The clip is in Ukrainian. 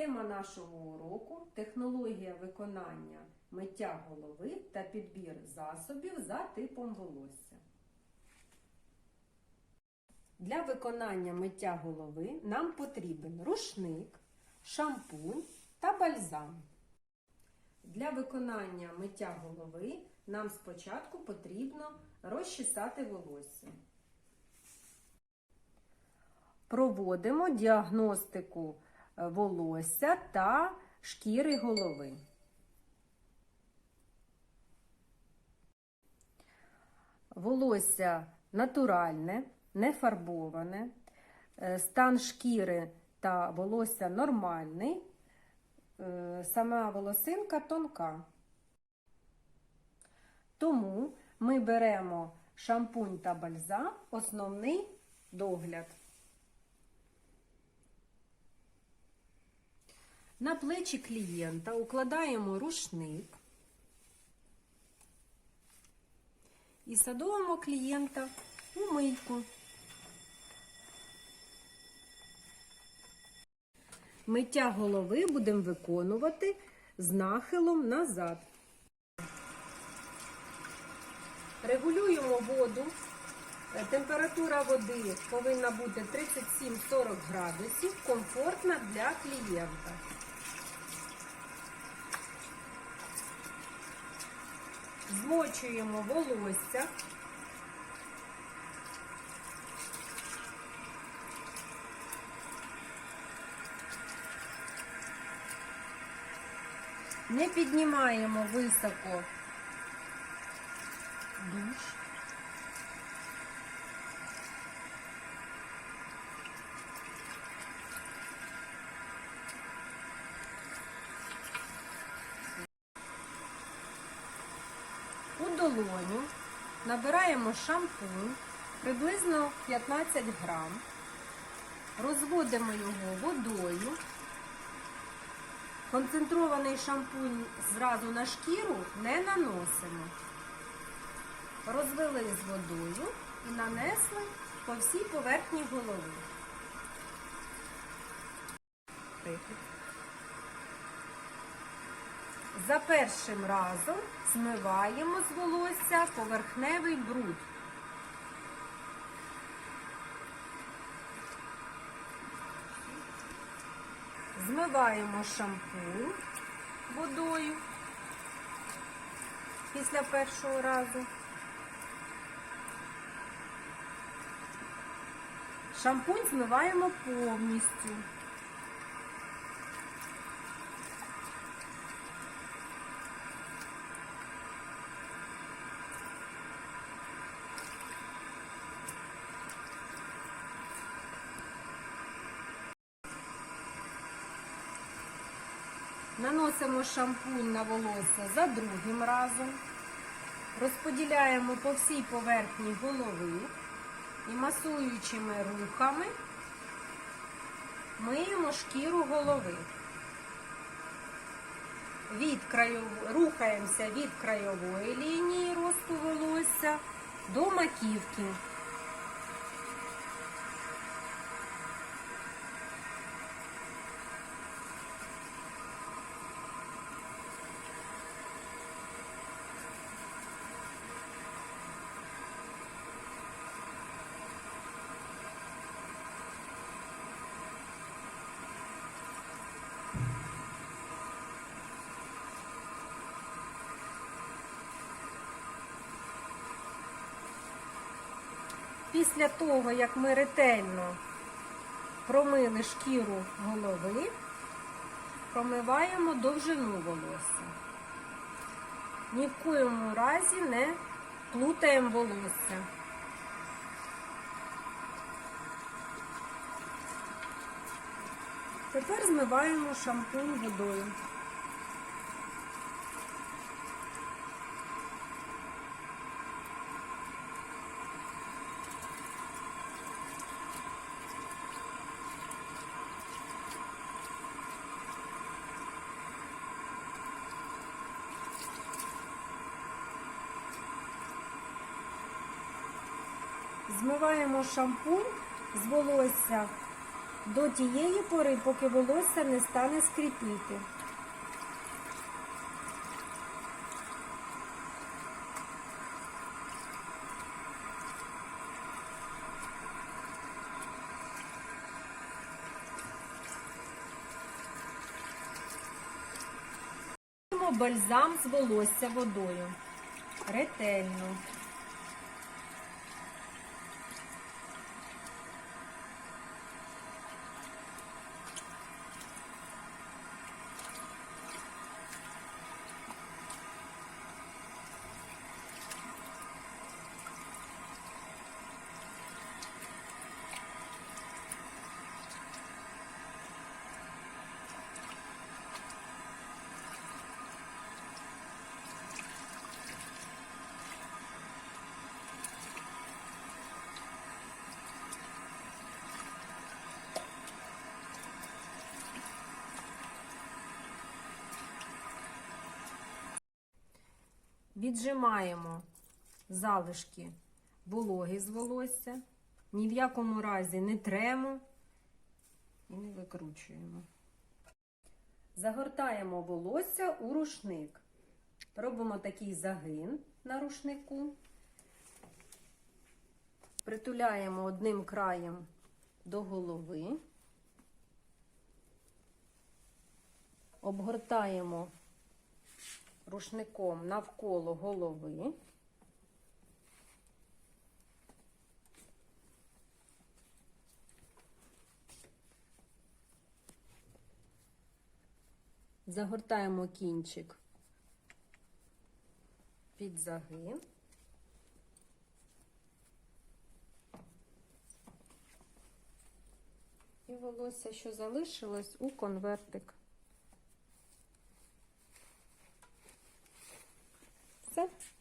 Тема нашого уроку технологія виконання миття голови та підбір засобів за типом волосся. Для виконання миття голови нам потрібен рушник, шампунь та бальзам. Для виконання миття голови нам спочатку потрібно розчесати волосся. Проводимо діагностику волосся та шкіри голови. Волосся натуральне, не фарбоване, е, стан шкіри та волосся нормальний, е, сама волосинка тонка. Тому ми беремо шампунь та бальзам, основний догляд. На плечі клієнта укладаємо рушник і садовимо клієнта у мийку. Миття голови будемо виконувати з нахилом назад. Регулюємо воду. Е, Температура води повинна бути 37-40 градусів, комфортна для клієнта. Змочуємо волосся. Не піднімаємо високо душ. Долоню набираємо шампунь приблизно 15 грам, розводимо його водою. Концентрований шампунь зразу на шкіру не наносимо. Розвели з водою і нанесли по всій поверхні голови. За першим разом змиваємо з волосся поверхневий бруд. Змиваємо шампунь водою після першого разу. Шампунь змиваємо повністю. Наносимо шампунь на волосся за другим разом. Розподіляємо по всій поверхні голови і масуючими рухами миємо шкіру голови. Від краю... Рухаємося від краєвої лінії росту волосся до маківки. Після того, як ми ретельно промили шкіру голови, промиваємо довжину волосся. Ні в коєму разі не плутаємо волосся. Тепер змиваємо шампунь водою. Змиваємо шампунь з волосся до тієї пори, поки волосся не стане скріпіти. Бальзам з волосся водою. Ретельно. Віджимаємо залишки вологи з волосся. Ні в якому разі не тремо і не викручуємо. Загортаємо волосся у рушник. Робимо такий загин на рушнику. Притуляємо одним краєм до голови. Обгортаємо рушником навколо голови. Загортаємо кінчик під загин. І волосся, що залишилось, у конвертик. Namaste.